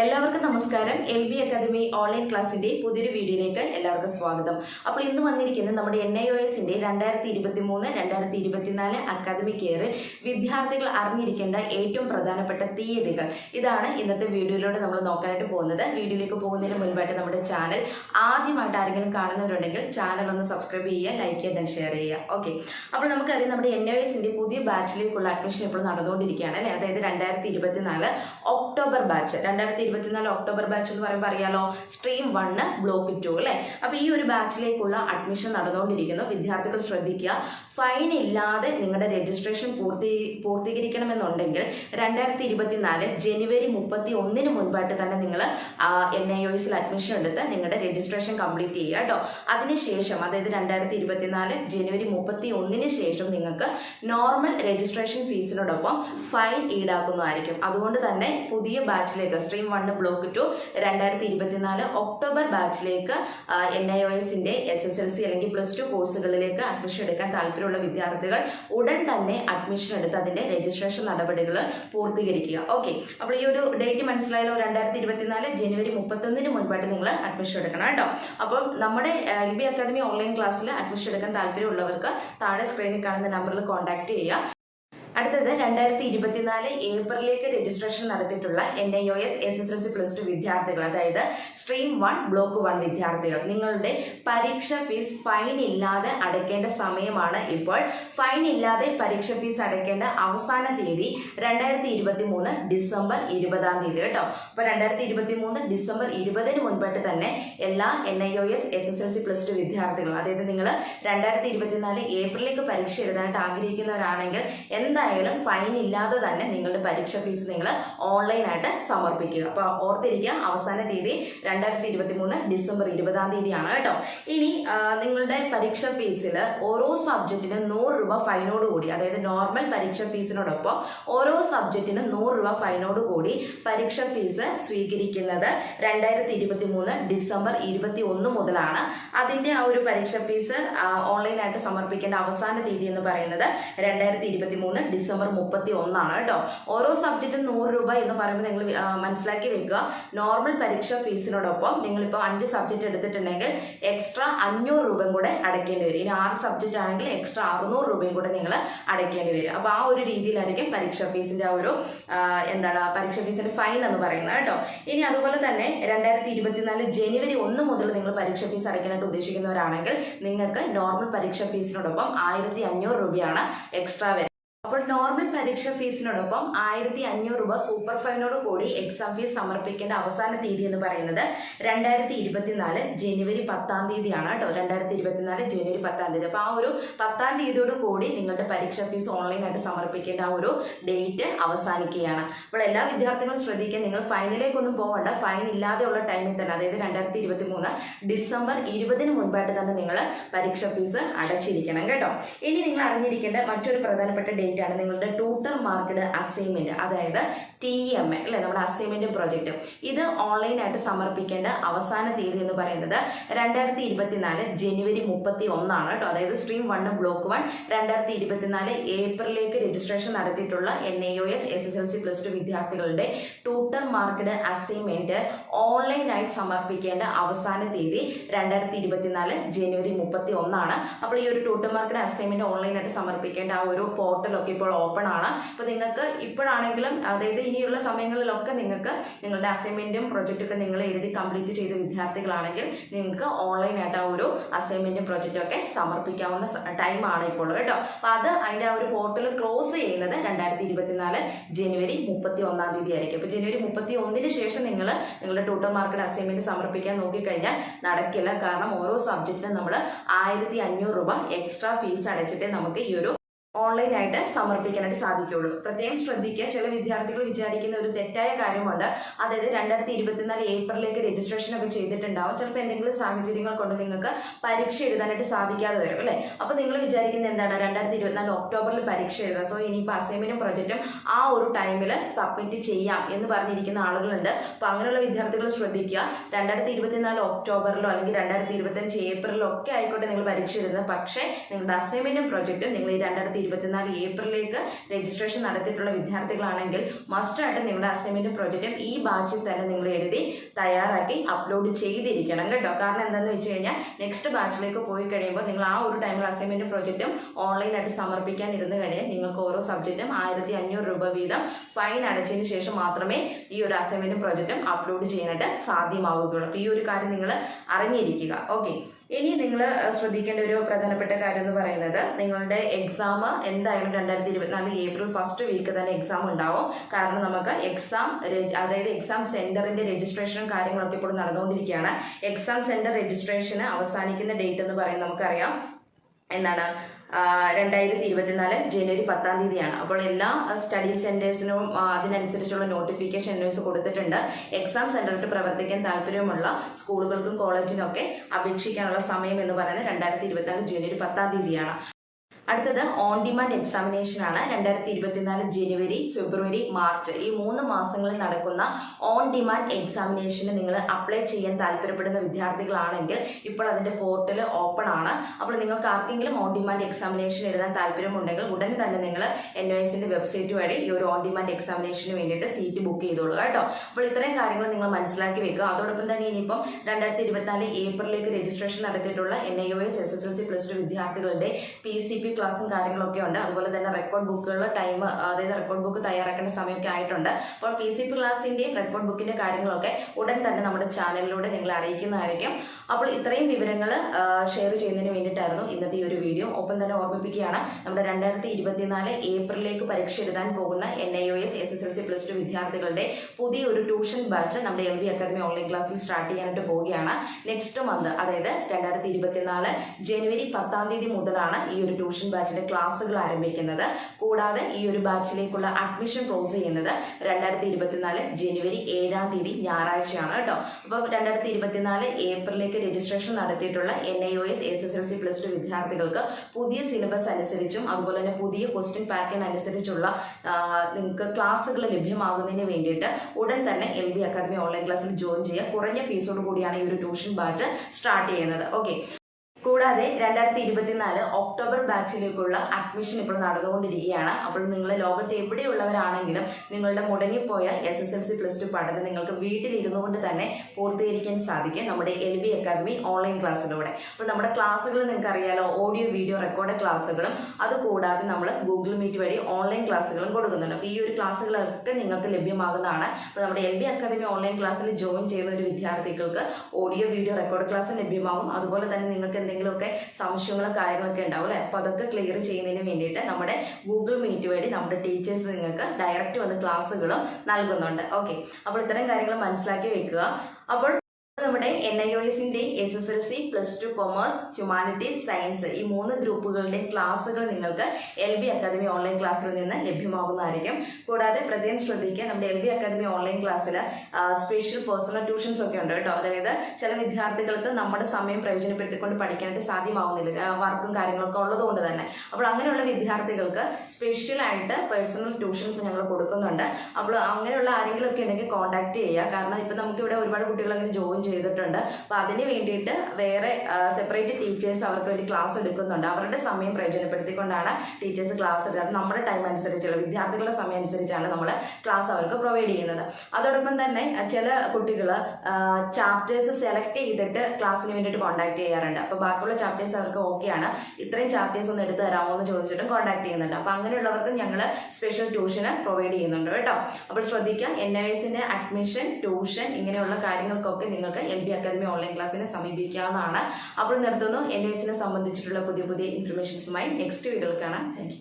എല്ലാവർക്കും നമസ്കാരം. L B academy online ക്ലാസിന്റെ പുതിയൊരു വീഡിയോയിലേക്ക് എല്ലാവർക്കും സ്വാഗതം. അപ്പോൾ ഇന്ന് വന്നിരിക്കുന്നത് നമ്മുടെ എൻ ഐ ഒ എസിന്റെ രണ്ടായിരത്തി ഇരുപത്തി മൂന്ന് രണ്ടായിരത്തി ഇരുപത്തിനാല് അക്കാദമിക് ഇയർ വിദ്യാർത്ഥികൾ അറിഞ്ഞിരിക്കേണ്ട ഏറ്റവും പ്രധാനപ്പെട്ട തീയതികൾ. ഇതാണ് ഇന്നത്തെ വീഡിയോയിലൂടെ നമ്മൾ നോക്കാനായിട്ട് പോകുന്നത്. വീഡിയോയിലേക്ക് പോകുന്നതിന് മുൻപായിട്ട് നമ്മുടെ ചാനൽ ആദ്യമായിട്ട് ആരെങ്കിലും കാണുന്നവരുണ്ടെങ്കിൽ ചാനൽ ഒന്ന് സബ്സ്ക്രൈബ് ചെയ്യുക ലൈക്ക് ചെയ്യുക ഷെയർ ചെയ്യുക. ഓക്കെ അപ്പോൾ നമുക്കറിയാം നമ്മുടെ എൻ ഒ എസിന്റെ പുതിയ ബാച്ചിലേക്കുള്ള അഡ്മിഷൻ ഇപ്പോൾ നടന്നുകൊണ്ടിരിക്കുകയാണ് അല്ലേ? അതായത് രണ്ടായിരത്തി ഇരുപത്തിനാല് ഒക്ടോബർ ബാച്ച് രണ്ടായിരത്തി ഇരുപത്തിനാല് ഒക്ടോബർ ബാച്ച് എന്ന് പറയുമ്പോൾ അറിയാലോ സ്ട്രീം വണ്ണ് ബ്ലോക്ക് ടു അല്ലേ? അപ്പൊ ഈ ഒരു ബാച്ചിലേക്കുള്ള അഡ്മിഷൻ നടന്നുകൊണ്ടിരിക്കുന്നു. വിദ്യാർത്ഥികൾ ശ്രദ്ധിക്കുക. ഫൈൻ ഇല്ലാതെ നിങ്ങളുടെ രജിസ്ട്രേഷൻ പൂർത്തി പൂർത്തീകരിക്കണമെന്നുണ്ടെങ്കിൽ രണ്ടായിരത്തി ഇരുപത്തിനാല് ജനുവരി മുപ്പത്തി ഒന്നിന് മുൻപായിട്ട് തന്നെ നിങ്ങൾ എൻ ഐ ഒസിൽ അഡ്മിഷൻ എടുത്ത് നിങ്ങളുടെ രജിസ്ട്രേഷൻ കംപ്ലീറ്റ് ചെയ്യുക കേട്ടോ. അതിനുശേഷം അതായത് രണ്ടായിരത്തി ഇരുപത്തിനാല് ജനുവരി മുപ്പത്തി ഒന്നിന് ശേഷം നിങ്ങൾക്ക് നോർമൽ രജിസ്ട്രേഷൻ ഫീസിനോടൊപ്പം ഫൈൻ ഈടാക്കുന്നതായിരിക്കും. അതുകൊണ്ട് തന്നെ പുതിയ ബാച്ചിലേക്ക് സ്ട്രീം വണ് ബ്ലോക്ക് ടു രണ്ടായിരത്തി ഇരുപത്തിനാല് ഒക്ടോബർ ബാച്ചിലേക്ക് എൻ ഐ ഒ എസിന്റെ എസ് എസ് എൽ സി അല്ലെങ്കിൽ പ്ലസ് ടു കോഴ്സുകളിലേക്ക് അഡ്മിഷൻ എടുക്കാൻ താല്പര്യമുള്ള വിദ്യാർത്ഥികൾ ഉടൻ തന്നെ അഡ്മിഷൻ എടുത്ത് അതിന്റെ രജിസ്ട്രേഷൻ നടപടികൾ പൂർത്തീകരിക്കുക. ഓക്കെ അപ്പോൾ ഈ ഒരു ഡേറ്റ് മനസ്സിലായാലോ രണ്ടായിരത്തി ഇരുപത്തിനാല് ജനുവരി മുപ്പത്തൊന്നിന് മുൻപായിട്ട് നിങ്ങൾ അഡ്മിഷൻ എടുക്കണം കേട്ടോ. അപ്പോൾ നമ്മുടെ എൽ ബി അക്കാദമി ഓൺലൈൻ ക്ലാസ്സിൽ അഡ്മിഷൻ എടുക്കാൻ താല്പര്യമുള്ളവർക്ക് താഴെ സ്ക്രീനിൽ കാണുന്ന നമ്പറിൽ കോൺടാക്ട് ചെയ്യുക. അടുത്തത് രണ്ടായിരത്തി ഇരുപത്തിനാല് ഏപ്രിലേക്ക് രജിസ്ട്രേഷൻ നടത്തിയിട്ടുള്ള N I O S S S L C plus two വിദ്യാർത്ഥികൾ അതായത് സ്ട്രീം വൺ ബ്ലോക്ക് വൺ വിദ്യാർത്ഥികൾ. നിങ്ങളുടെ പരീക്ഷ ഫീസ് ഫൈൻ ഇല്ലാതെ അടയ്ക്കേണ്ട സമയമാണ് ഇപ്പോൾ. ഫൈൻ ഇല്ലാതെ പരീക്ഷ ഫീസ് അടയ്ക്കേണ്ട അവസാന തീയതി രണ്ടായിരത്തി ഇരുപത്തി മൂന്ന് ഡിസംബർ ഇരുപതാം തീയതി കേട്ടോ. അപ്പൊ രണ്ടായിരത്തി ഇരുപത്തി മൂന്ന് ഡിസംബർ ഇരുപതിന് മുൻപായിട്ട് തന്നെ എല്ലാ N I O S S S L C plus two വിദ്യാർത്ഥികളും അതായത് നിങ്ങൾ രണ്ടായിരത്തി ഇരുപത്തിനാല് ഏപ്രിലേക്ക് പരീക്ഷ എഴുതാനായിട്ട് ആഗ്രഹിക്കുന്നവരാണെങ്കിൽ എന്തായാലും ഫൈൻ ഇല്ലാതെ തന്നെ നിങ്ങളുടെ പരീക്ഷ ഫീസ് നിങ്ങൾ ഓൺലൈനായിട്ട് സമർപ്പിക്കുക. അപ്പോൾ ഓർത്തിരിക്കുക അവസാന തീയതി രണ്ടായിരത്തി ഇരുപത്തി മൂന്ന് ഡിസംബർ ഇരുപതാം തീയതിയാണ് കേട്ടോ. ഇനി നിങ്ങളുടെ പരീക്ഷ ഫീസിൽ ഓരോ സബ്ജക്റ്റിനും നൂറ് രൂപ ഫൈനോട് കൂടി അതായത് നോർമൽ പരീക്ഷ ഫീസിനോടൊപ്പം ഓരോ സബ്ജക്റ്റിനും നൂറ് രൂപ ഫൈനോട് കൂടി പരീക്ഷ ഫീസ് സ്വീകരിക്കുന്നത് രണ്ടായിരത്തി ഇരുപത്തി മൂന്ന് ഡിസംബർ ഇരുപത്തി ഒന്ന് മുതലാണ്. അതിന്റെ ആ ഒരു പരീക്ഷ ഫീസ് ഓൺലൈനായിട്ട് സമർപ്പിക്കേണ്ട അവസാന തീയതി എന്ന് പറയുന്നത് രണ്ടായിരത്തി ഇരുപത്തി മൂന്ന് ഡിസംബർ മുപ്പത്തി ഒന്നാണ് കേട്ടോ. ഓരോ സബ്ജക്റ്റും നൂറ് രൂപ എന്ന് പറയുമ്പോൾ നിങ്ങൾ മനസ്സിലാക്കി വെക്കുക. നോർമൽ പരീക്ഷാ ഫീസിനോടൊപ്പം നിങ്ങളിപ്പോൾ അഞ്ച് സബ്ജക്റ്റ് എടുത്തിട്ടുണ്ടെങ്കിൽ എക്സ്ട്രാ അഞ്ഞൂറ് രൂപയും കൂടെ അടയ്ക്കേണ്ടി വരും. ഇനി ആറ് സബ്ജക്റ്റ് ആണെങ്കിൽ എക്സ്ട്രാ അറുന്നൂറ് രൂപയും കൂടെ നിങ്ങൾ അടയ്ക്കേണ്ടി വരും. അപ്പോൾ ആ ഒരു രീതിയിലായിരിക്കും പരീക്ഷാ ഫീസിന്റെ ആ ഒരു എന്താണ് പരീക്ഷ ഫീസിന്റെ ഫൈൻ എന്ന് പറയുന്നത് കേട്ടോ. ഇനി അതുപോലെ തന്നെ രണ്ടായിരത്തി ഇരുപത്തിനാല് ജനുവരി ഒന്ന് മുതൽ നിങ്ങൾ പരീക്ഷ ഫീസ് അടയ്ക്കാനായിട്ട് ഉദ്ദേശിക്കുന്നവരാണെങ്കിൽ നിങ്ങൾക്ക് നോർമൽ പരീക്ഷാ ഫീസിനോടൊപ്പം ആയിരത്തി അഞ്ഞൂറ് രൂപയാണ് എക്സ്ട്രാ അപ്പോൾ നോർമൽ പരീക്ഷ ഫീസിനോടൊപ്പം ആയിരത്തി അഞ്ഞൂറ് രൂപ സൂപ്പർ ഫൈനോട് കൂടി എക്സാം ഫീസ് സമർപ്പിക്കേണ്ട അവസാന തീയതി എന്ന് പറയുന്നത് രണ്ടായിരത്തി ഇരുപത്തിനാല് ജനുവരി പത്താം തീയതിയാണ് കേട്ടോ. രണ്ടായിരത്തി ഇരുപത്തിനാല് ജനുവരി പത്താം തീയതി. അപ്പോൾ ആ ഒരു പത്താം തീയതിയോട് കൂടി നിങ്ങളുടെ പരീക്ഷ ഫീസ് ഓൺലൈനായിട്ട് സമർപ്പിക്കേണ്ട ആ ഒരു ഡേറ്റ് അവസാനിക്കുകയാണ്. അപ്പോൾ എല്ലാ വിദ്യാർത്ഥികളും ശ്രദ്ധിക്കുക നിങ്ങൾ ഫൈനലേക്കൊന്നും പോകണ്ട ഫൈൻ ഇല്ലാതെയുള്ള ടൈമിൽ തന്നെ അതായത് രണ്ടായിരത്തി ഇരുപത്തി മൂന്ന് ഡിസംബർ ഇരുപതിന് മുൻപായിട്ട് തന്നെ നിങ്ങൾ പരീക്ഷ ഫീസ് അടച്ചിരിക്കണം കേട്ടോ. ഇനി നിങ്ങൾ അറിഞ്ഞിരിക്കേണ്ട മറ്റൊരു പ്രധാനപ്പെട്ട ഡേറ്റ് ആണ് നിങ്ങളുടെ ടൂട്ടർ മാർക്കഡ് അസൈൻമെന്റ് അതായത് ടി എം എ അല്ലെ? നമ്മുടെ അസൈൻമെന്റ് പ്രൊജക്ട് ഇത് ഓൺലൈനായിട്ട് സമർപ്പിക്കേണ്ട അവസാന തീയതി എന്ന് പറയുന്നത് രണ്ടായിരത്തി ഇരുപത്തിനാല് ജനുവരി മുപ്പത്തി ഒന്നാണ് കേട്ടോ. അതായത് സ്ട്രീം വൺ ബ്ലോക്ക് വൺ രണ്ടായിരത്തി ഇരുപത്തിനാല് ഏപ്രിലേക്ക് രജിസ്ട്രേഷൻ നടത്തിയിട്ടുള്ള N O S S S L C plus two വിദ്യാർത്ഥികളുടെ ടൂട്ടർ മാർക്കഡ് അസൈൻമെന്റ് ഓൺലൈനായി സമർപ്പിക്കേണ്ട അവസാന തീയതി രണ്ടായിരത്തി ഇരുപത്തിനാല് ജനുവരി മുപ്പത്തി ഒന്നാണ് അപ്പോൾ ഈ ഒരു ടൂട്ടർ മാർക്കഡ് അസൈൻമെന്റ് ഓൺലൈനായിട്ട് സമർപ്പിക്കേണ്ട ആ ഒരു പോർട്ടലൊക്കെ ഇപ്പോൾ ഓപ്പൺ ആണ്. അപ്പോൾ നിങ്ങൾക്ക് ഇപ്പോഴാണെങ്കിലും അതായത് ഇനിയുള്ള സമയങ്ങളിലൊക്കെ നിങ്ങൾക്ക് നിങ്ങളുടെ അസൈൻമെന്റും പ്രൊജക്റ്റൊക്കെ നിങ്ങൾ എഴുതി കംപ്ലീറ്റ് ചെയ്ത വിദ്യാർത്ഥികളാണെങ്കിൽ നിങ്ങൾക്ക് ഓൺലൈനായിട്ട് ആ ഒരു അസൈൻമെന്റും പ്രൊജക്റ്റും ഒക്കെ സമർപ്പിക്കാവുന്ന ടൈമാണ് ഇപ്പോൾ കേട്ടോ. അപ്പോൾ അത് അതിന്റെ ആ ഒരു പോർട്ടൽ ക്ലോസ് ചെയ്യുന്നത് രണ്ടായിരത്തി ഇരുപത്തിനാല് ജനുവരി മുപ്പത്തി ഒന്നാം തീയതി ആയിരിക്കും. അപ്പോൾ ജനുവരി മുപ്പത്തി ഒന്നിന് ശേഷം നിങ്ങൾ നിങ്ങളുടെ ടൂട്ടർ മാർക്കറ്റ് അസൈൻമെന്റ് സമർപ്പിക്കാൻ നോക്കിക്കഴിഞ്ഞാൽ നടക്കില്ല. കാരണം ഓരോ സബ്ജക്റ്റിനും നമ്മൾ ആയിരത്തി അഞ്ഞൂറ് രൂപ എക്സ്ട്രാ ഫീസ് അടച്ചിട്ടേ നമുക്ക് ഈ ഒരു ഓൺലൈനായിട്ട് സമർപ്പിക്കാനായിട്ട് സാധിക്കുകയുള്ളൂ പ്രത്യേകം ശ്രദ്ധിക്കുക. ചില വിദ്യാർത്ഥികൾ വിചാരിക്കുന്ന ഒരു തെറ്റായ കാര്യമുണ്ട്. അതായത് രണ്ടായിരത്തി ഇരുപത്തിനാല് ഏപ്രിലേക്ക് രജിസ്ട്രേഷൻ ഒക്കെ ചെയ്തിട്ടുണ്ടാവും. ചിലപ്പോൾ എന്തെങ്കിലും സാഹചര്യങ്ങൾ കൊണ്ട് നിങ്ങൾക്ക് പരീക്ഷ എഴുതാനായിട്ട് സാധിക്കാതെ വരും അല്ലേ? അപ്പോൾ നിങ്ങൾ വിചാരിക്കുന്നത് എന്താണ്? രണ്ടായിരത്തി ഇരുപത്തിനാല് ഒക്ടോബറിൽ പരീക്ഷ എഴുതാം. സോ ഇനിയിപ്പോൾ അസൈൻമെന്റും പ്രൊജക്റ്റും ആ ഒരു ടൈമിൽ സബ്മിറ്റ് ചെയ്യാം എന്ന് പറഞ്ഞിരിക്കുന്ന ആളുകളുണ്ട്. അപ്പോൾ അങ്ങനെയുള്ള വിദ്യാർത്ഥികൾ ശ്രദ്ധിക്കുക. രണ്ടായിരത്തി ഇരുപത്തിനാല് ഒക്ടോബറിലോ അല്ലെങ്കിൽ രണ്ടായിരത്തി ഇരുപത്തഞ്ച് ഏപ്രിലോ ഒക്കെ ആയിക്കോട്ടെ നിങ്ങൾ പരീക്ഷ എഴുതുന്നത്. പക്ഷേ നിങ്ങളുടെ അസൈൻമെന്റും പ്രൊജക്റ്റും നിങ്ങൾ ഈ രണ്ടായിരത്തി ഇരുപത്തിനാല് ഏപ്രിലേക്ക് രജിസ്ട്രേഷൻ നടത്തിയിട്ടുള്ള വിദ്യാർത്ഥികളാണെങ്കിൽ മസ്റ്റായിട്ട് നിങ്ങളുടെ അസൈൻമെന്റ് പ്രൊജക്റ്റും ഈ ബാച്ചിൽ തന്നെ നിങ്ങൾ എഴുതി തയ്യാറാക്കി അപ്ലോഡ് ചെയ്തിരിക്കണം കേട്ടോ. കാരണം എന്താണെന്ന് വെച്ച് കഴിഞ്ഞാൽ നെക്സ്റ്റ് ബാച്ചിലേക്ക് പോയി കഴിയുമ്പോൾ നിങ്ങൾ ആ ഒരു ടൈമിൽ അസൈൻമെന്റ് പ്രൊജക്റ്റും ഓൺലൈനായിട്ട് സമർപ്പിക്കാൻ ഇരുന്ന് കഴിഞ്ഞാൽ നിങ്ങൾക്ക് ഓരോ സബ്ജക്റ്റും ആയിരത്തി അഞ്ഞൂറ് രൂപ വീതം ഫൈൻ അടച്ചതിന് ശേഷം മാത്രമേ ഈ ഒരു അസൈൻമെന്റും പ്രൊജക്റ്റും അപ്ലോഡ് ചെയ്യാനായിട്ട് സാധ്യമാവുകയുള്ളൂ. അപ്പോൾ ഈ ഒരു കാര്യം നിങ്ങൾ അറിഞ്ഞിരിക്കുക. ഓക്കെ ഇനി നിങ്ങൾ ശ്രദ്ധിക്കേണ്ട ഒരു പ്രധാനപ്പെട്ട കാര്യം എന്ന് പറയുന്നത് നിങ്ങളുടെ എക്സാം എന്തായാലും രണ്ടായിരത്തി ഇരുപത്തിനാല് ഏപ്രിൽ ഫസ്റ്റ് വീക്ക് തന്നെ എക്സാം ഉണ്ടാവും. കാരണം നമുക്ക് എക്സാം അതായത് എക്സാം സെന്ററിന്റെ രജിസ്ട്രേഷനും കാര്യങ്ങളൊക്കെ ഇപ്പോൾ നടന്നുകൊണ്ടിരിക്കുകയാണ്. എക്സാം സെന്റർ രജിസ്ട്രേഷന് അവസാനിക്കുന്ന ഡേറ്റ് എന്ന് പറയുന്നത് നമുക്കറിയാം. എന്താണ് രണ്ടായിരത്തി ഇരുപത്തിനാല് ജനുവരി പത്താം തീയതിയാണ്. അപ്പോൾ എല്ലാ സ്റ്റഡി സെന്റേഴ്സിനും അതിനനുസരിച്ചുള്ള നോട്ടിഫിക്കേഷൻ ന്യൂസ് കൊടുത്തിട്ടുണ്ട്. എക്സാം സെന്ററിട്ട് പ്രവർത്തിക്കാൻ താല്പര്യമുള്ള സ്കൂളുകൾക്കും കോളേജിനും ഒക്കെ അപേക്ഷിക്കാനുള്ള സമയം എന്ന് പറയുന്നത് രണ്ടായിരത്തി ഇരുപത്തിനാല് ജനുവരി പത്താം തീയതിയാണ്. അടുത്തത് ഓൺ ഡിമാൻഡ് എക്സാമിനേഷൻ ആണ്. രണ്ടായിരത്തി ഇരുപത്തിനാല് ജനുവരി ഫെബ്രുവരി മാർച്ച്. ഈ മൂന്ന് മാസങ്ങളിൽ നടക്കുന്ന ഓൺ ഡിമാൻഡ് എക്സാമിനേഷന് നിങ്ങൾ അപ്ലൈ ചെയ്യാൻ താല്പര്യപ്പെടുന്ന വിദ്യാർത്ഥികളാണെങ്കിൽ ഇപ്പോൾ അതിന്റെ പോർട്ടൽ ഓപ്പൺ ആണ്. അപ്പോൾ നിങ്ങൾക്ക് ആർക്കെങ്കിലും ഓൺ ഡിമാൻഡ് എക്സാമിനേഷൻ എഴുതാൻ താല്പര്യമുണ്ടെങ്കിൽ ഉടൻ തന്നെ നിങ്ങൾ എൻ ഒ എസിന്റെ വെബ്സൈറ്റ് വഴി ഈ ഒരു ഓൺ ഡിമാൻഡ് എക്സാമിനേഷന് വേണ്ടിയിട്ട് സീറ്റ് ബുക്ക് ചെയ്തോളൂ കേട്ടോ. അപ്പോൾ ഇത്രയും കാര്യങ്ങൾ നിങ്ങൾ മനസ്സിലാക്കി വെക്കുക. അതോടൊപ്പം തന്നെ ഇനിയിപ്പം രണ്ടായിരത്തി ഇരുപത്തിനാല് ഏപ്രിലേക്ക് രജിസ്ട്രേഷൻ നടത്തിയിട്ടുള്ള N I O S S S L C plus two വിദ്യാർത്ഥികളുടെ പി സി പി ക്ലാസ്സും കാര്യങ്ങളൊക്കെ ഉണ്ട്. അതുപോലെ തന്നെ റെക്കോർഡ് ബുക്കുകൾ ടൈം അതായത് റെക്കോർഡ് ബുക്ക് തയ്യാറാക്കേണ്ട സമയമൊക്കെ ആയിട്ടുണ്ട്. അപ്പോൾ പി സി പി ക്ലാസ്സിന്റെയും റെക്കോർഡ് ബുക്കിന്റെ കാര്യങ്ങളൊക്കെ ഉടൻ തന്നെ നമ്മുടെ ചാനലിലൂടെ നിങ്ങൾ അറിയിക്കുന്നതായിരിക്കും. അപ്പോൾ ഇത്രയും വിവരങ്ങൾ ഷെയർ ചെയ്യുന്നതിന് വേണ്ടിയിട്ടായിരുന്നു ഇന്നത്തെ ഈ ഒരു വീഡിയോ ഒപ്പം തന്നെ ഓർമ്മിപ്പിക്കുകയാണ് നമ്മുടെ രണ്ടായിരത്തി ഇരുപത്തിനാല് ഏപ്രിലേക്ക് പരീക്ഷ എഴുതാൻ പോകുന്ന N I O S S S L C plus two വിദ്യാർത്ഥികളുടെ പുതിയൊരു ട്യൂഷൻ ബാച്ച് നമ്മുടെ എം ബി അക്കാദമി ഓൺലൈൻ ക്ലാസ്സിൽ സ്റ്റാർട്ട് ചെയ്യാനായിട്ട് പോവുകയാണ്. നെക്സ്റ്റ് മന്ത് അതായത് രണ്ടായിരത്തി ഇരുപത്തിനാല് ജനുവരി പത്താം തീയതി മുതലാണ് ഈ ഒരു ട്യൂഷൻ ബാച്ചിന്റെ ക്ലാസ്സുകൾ ആരംഭിക്കുന്നത്. കൂടാതെ ഈ ഒരു ബാച്ചിലേക്കുള്ള അഡ്മിഷൻ ക്ലോസ് ചെയ്യുന്നത് രണ്ടായിരത്തി ഇരുപത്തിനാല് ജനുവരി ഏഴാം തീയതി ഞായറാഴ്ചയാണ് കേട്ടോ. അപ്പോൾ രണ്ടായിരത്തി ഇരുപത്തിനാല് ഏപ്രിലേക്ക് രജിസ്ട്രേഷൻ നടത്തിയിട്ടുള്ള N I O S S S L C plus two വിദ്യാർത്ഥികൾക്ക് പുതിയ സിലബസ് അനുസരിച്ചും അതുപോലെ തന്നെ പുതിയ ക്വസ്റ്റ്യൻ പാറ്റേൺ അനുസരിച്ചുള്ള നിങ്ങൾക്ക് ക്ലാസ്സുകൾ ലഭ്യമാകുന്നതിന് വേണ്ടിയിട്ട് ഉടൻ തന്നെ എൽ ബി അക്കാദമി ഓൺലൈൻ ക്ലാസ്സിൽ ജോയിൻ ചെയ്യുക. കുറഞ്ഞ ഫീസോട് കൂടിയാണ് ഈ ഒരു ട്യൂഷൻ ബാച്ച് സ്റ്റാർട്ട് ചെയ്യുന്നത്. ഓക്കെ കൂടാതെ രണ്ടായിരത്തി ഇരുപത്തിനാല് ഒക്ടോബർ ബാച്ചിലേക്കുള്ള അഡ്മിഷൻ ഇപ്പോൾ നടന്നുകൊണ്ടിരിക്കുകയാണ്. അപ്പോൾ നിങ്ങൾ ലോകത്ത് എവിടെയുള്ളവരാണെങ്കിലും നിങ്ങളുടെ മുടങ്ങിപ്പോയ S S L C plus two പഠനം നിങ്ങൾക്ക് വീട്ടിലിരുന്നു കൊണ്ട് തന്നെ പൂർത്തീകരിക്കാൻ സാധിക്കും നമ്മുടെ എൽ ബി അക്കാദമി ഓൺലൈൻ ക്ലാസ്സിലൂടെ അപ്പോൾ നമ്മുടെ ക്ലാസ്സുകൾ നിങ്ങൾക്ക് അറിയാലോ ഓഡിയോ വീഡിയോ റെക്കോർഡ് ക്ലാസ്സുകളും അതുകൂടാതെ നമ്മൾ ഗൂഗിൾ മീറ്റ് വഴി ഓൺലൈൻ ക്ലാസ്സുകളും കൊടുക്കുന്നുണ്ട്. അപ്പോൾ ഈ ഒരു ക്ലാസ്സുകളൊക്കെ നിങ്ങൾക്ക് ലഭ്യമാകുന്നതാണ്. അപ്പോൾ നമ്മുടെ എൽ ബി അക്കാദമി ഓൺലൈൻ ക്ലാസ്സിൽ ജോയിൻ ചെയ്യുന്ന ഒരു വിദ്യാർത്ഥികൾക്ക് ഓഡിയോ വീഡിയോ റെക്കോർഡ് ക്ലാസ് ലഭ്യമാകും. അതുപോലെ തന്നെ നിങ്ങൾക്ക് എന്തെങ്കിലുമൊക്കെ സംശയങ്ങളോ കാര്യങ്ങളൊക്കെ ഉണ്ടാവും അല്ലേ? അപ്പോൾ അതൊക്കെ ക്ലിയർ ചെയ്യുന്നതിന് വേണ്ടിയിട്ട് നമ്മുടെ ഗൂഗിൾ മീറ്റ് വഴി നമ്മുടെ ടീച്ചേഴ്സ് നിങ്ങൾക്ക് ഡയറക്റ്റ് വന്ന് ക്ലാസ്സുകളും നൽകുന്നുണ്ട്. ഓക്കെ അപ്പോൾ ഇത്തരം കാര്യങ്ങൾ മനസ്സിലാക്കി വെക്കുക. അപ്പോൾ നമ്മുടെ എൻ ഐ ഒ എസിന്റെ S S L C plus two commerce humanities science ഈ മൂന്ന് ഗ്രൂപ്പുകളുടെയും ക്ലാസ്സുകൾ നിങ്ങൾക്ക് എൽ ബി അക്കാദമി ഓൺലൈൻ ക്ലാസ്സിൽ നിന്ന് ലഭ്യമാകുന്നതായിരിക്കും. കൂടാതെ പ്രത്യേകം ശ്രദ്ധിക്കുക നമ്മുടെ എൽ ബി അക്കാദമി ഓൺലൈൻ ക്ലാസ്സിൽ സ്പെഷ്യൽ പേഴ്സണൽ ട്യൂഷൻസ് ഒക്കെ ഉണ്ട് കേട്ടോ. അതായത് ചില വിദ്യാർത്ഥികൾക്ക് നമ്മുടെ സമയം പ്രയോജനപ്പെടുത്തിക്കൊണ്ട് പഠിക്കാനായിട്ട് സാധ്യമാവുന്നില്ല വർക്കും കാര്യങ്ങളൊക്കെ ഉള്ളതുകൊണ്ട് തന്നെ. അപ്പോൾ അങ്ങനെയുള്ള വിദ്യാർത്ഥികൾക്ക് സ്പെഷ്യലായിട്ട് പേഴ്സണൽ ട്യൂഷൻസ് ഞങ്ങൾ കൊടുക്കുന്നുണ്ട്. അപ്പോൾ അങ്ങനെയുള്ള ആരെങ്കിലും ഒക്കെ ഉണ്ടെങ്കിൽ കോൺടാക്ട് ചെയ്യുക. കാരണം ഇപ്പം നമുക്കിവിടെ ഒരുപാട് കുട്ടികൾ അങ്ങനെ ജോയിൻ ചെയ്തിട്ടുണ്ട്. അപ്പോൾ അതിന് വേണ്ടിയിട്ട് വേറെ സെപ്പറേറ്റ് ടീച്ചേഴ്സ് അവർക്ക് വേണ്ടി ക്ലാസ് എടുക്കുന്നുണ്ട്. അവരുടെ സമയം പ്രയോജനപ്പെടുത്തിക്കൊണ്ടാണ് ടീച്ചേഴ്സ് ക്ലാസ് എടുക്കുന്നത്. നമ്മുടെ ടൈം അനുസരിച്ചുള്ള വിദ്യാർത്ഥികളുടെ സമയം അനുസരിച്ചാണ് നമ്മൾ ക്ലാസ് അവർക്ക് പ്രൊവൈഡ് ചെയ്യുന്നത്. അതോടൊപ്പം തന്നെ ചില കുട്ടികൾ ചാപ്റ്റേഴ്സ് സെലക്ട് ചെയ്തിട്ട് ക്ലാസ്സിന് വേണ്ടിയിട്ട് കോൺടാക്ട് ചെയ്യാറുണ്ട്. അപ്പോൾ ബാക്കിയുള്ള ചാപ്റ്റേഴ്സ് അവർക്ക് ഓക്കെയാണ് ഇത്രയും ചാപ്റ്റേഴ്സ് ഒന്ന് എടുത്ത് തരാമോ എന്ന് ചോദിച്ചിട്ടും കോൺടാക്ട് ചെയ്യുന്നുണ്ട്. അപ്പോൾ അങ്ങനെയുള്ളവർക്ക് ഞങ്ങൾ സ്പെഷ്യൽ ട്യൂഷന് പ്രൊവൈഡ് ചെയ്യുന്നുണ്ട് കേട്ടോ. അപ്പോൾ ശ്രദ്ധിക്കുക എൻ ഐ എസിന്റെ അഡ്മിഷൻ ട്യൂഷൻ ഇങ്ങനെയുള്ള കാര്യങ്ങൾക്കൊക്കെ നിങ്ങൾക്ക് എൽ ബി അക്കാദമി ഓൺലൈൻ ക്ലാസ്സിനെ സമീപിക്കാവുന്നതാണ്. അപ്പോൾ നിർത്തുന്നു. എൻ എസിനെ സംബന്ധിച്ചിട്ടുള്ള പുതിയ പുതിയ ഇൻഫർമേഷൻസുമായി നെക്സ്റ്റ് വീഡിയോയിൽ കാണാം. താങ്ക്